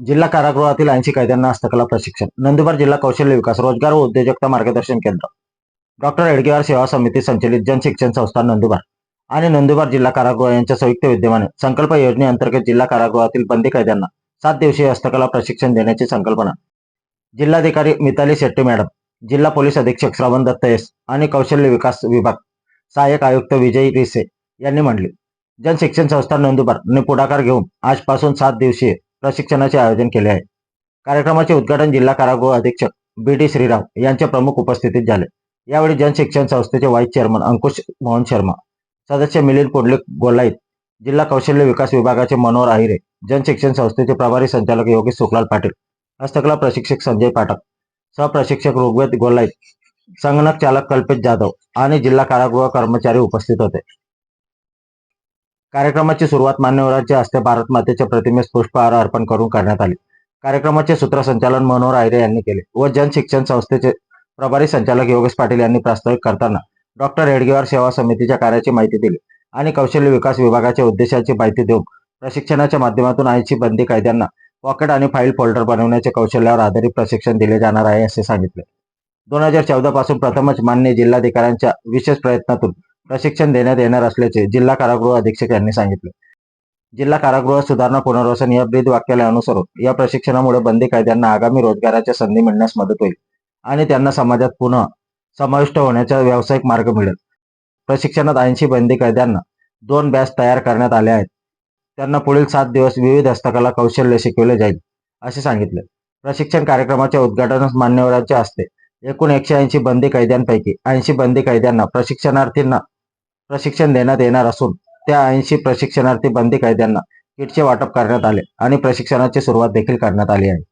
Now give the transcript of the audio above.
जिल्हा कारागृहातील ऐंशी कैद्यांना हस्तकला प्रशिक्षण. नंदुरबार जिल्हा कौशल्य विकास रोजगार व उद्योजकता मार्गदर्शन केंद्र. डॉक्टर एडगेवार सेवा समिती संचलित जनशिक्षण संस्था नंदुरबार आणि नंदुरबार जिल्हा कारागृह यांच्या संयुक्त विद्यमाने संकल्प योजनेअंतर्गत जिल्हा कारागृहातील बंदी कैद्यांना सात दिवसीय हस्तकला प्रशिक्षण देण्याची संकल्पना. जिल्हाधिकारी मिताली शेट्टी मॅडम जिल्हा पोलीस अधीक्षक श्रवण दत्त एस आणि कौशल्य विकास विभाग सहाय्यक आयुक्त विजय रिसे यांनी म्हणले जनशिक्षण संस्था नंदुरबार ने पुढाकार घेऊन आजपासून सात दिवसीय प्रशिक्षणाचे आयोजन केले आहे. कार्यक्रमाचे उद्घाटन जिल्हा कारागृह अधीक्षक बी डी श्रीराम यांच्या प्रमुख उपस्थितीत झाले. यावेळी जनशिक्षण संस्थेचे व्हाईस चेअरमन अंकुश मोहन शर्मा सदस्य मिलिंद पुंडलिक गोलाईत जिल्हा कौशल्य विकास विभागाचे मनोहर आहिरे जनशिक्षण संस्थेचे प्रभारी संचालक योगेश सुखलाल पाटील हस्तकला प्रशिक्षक संजय पाठक सहप्रशिक्षक ऋग्वेद गोलाईत संगणक चालक कल्पेश जाधव आणि जिल्हा कारागृह कर्मचारी उपस्थित होते. कार्यक्रमाची सुरुवात मान्यवरांच्या हस्ते भारत मातेच्या प्रतिमेस पुष्पहार अर्पण करून करण्यात आली. कार्यक्रमाचे सूत्रसंचालन मनोहर आयरे यांनी केले व जनशिक्षण संस्थेचे प्रभारी संचालक योगेश पाटील यांनी प्रास्ताविक करताना डॉक्टर हेडगेवार सेवा समितीच्या कार्याची माहिती दिली आणि कौशल्य विकास विभागाच्या उद्देशाची माहिती देऊन प्रशिक्षणाच्या माध्यमातून ऐंशी बंदी कायद्यांना पॉकेट आणि फाईल फोल्डर बनवण्याच्या कौशल्यावर आधारित प्रशिक्षण दिले जाणार आहे असे सांगितले. दोन हजार चौदा पासून प्रथमच मान्य जिल्हाधिकाऱ्यांच्या विशेष प्रयत्नातून प्रशिक्षण देण्यात येणार असल्याचे जिल्हा कारागृह अधीक्षक यांनी सांगितले. जिल्हा कारागृह सुधारणा पुनर्वसन या ब्रीद वाक्याला अनुसरून या प्रशिक्षणामुळे बंदी कायद्यांना आगामी रोजगाराच्या संधी मिळण्यास मदत होईल आणि त्यांना समाजात पुन्हा समाविष्ट होण्याचा व्यावसायिक मार्ग मिळेल. प्रशिक्षणात ऐंशी बंदी कैद्यांना दोन बॅच तयार करण्यात आले आहेत. त्यांना पुढील सात दिवस विविध हस्तकला कौशल्य शिकवले जाईल असे सांगितले. प्रशिक्षण कार्यक्रमाच्या उद्घाटन मान्यवरांच्या हस्ते एकूण एकशे ऐंशी बंदी कैद्यांपैकी ऐंशी बंदी कैद्यांना प्रशिक्षणार्थींना प्रशिक्षण देण्यात येणार असून त्या ऐंशी प्रशिक्षणार्थी बंदी कैद्यांना किटचे वाटप करण्यात आले आणि प्रशिक्षणाची सुरुवात देखील करण्यात आली आहे.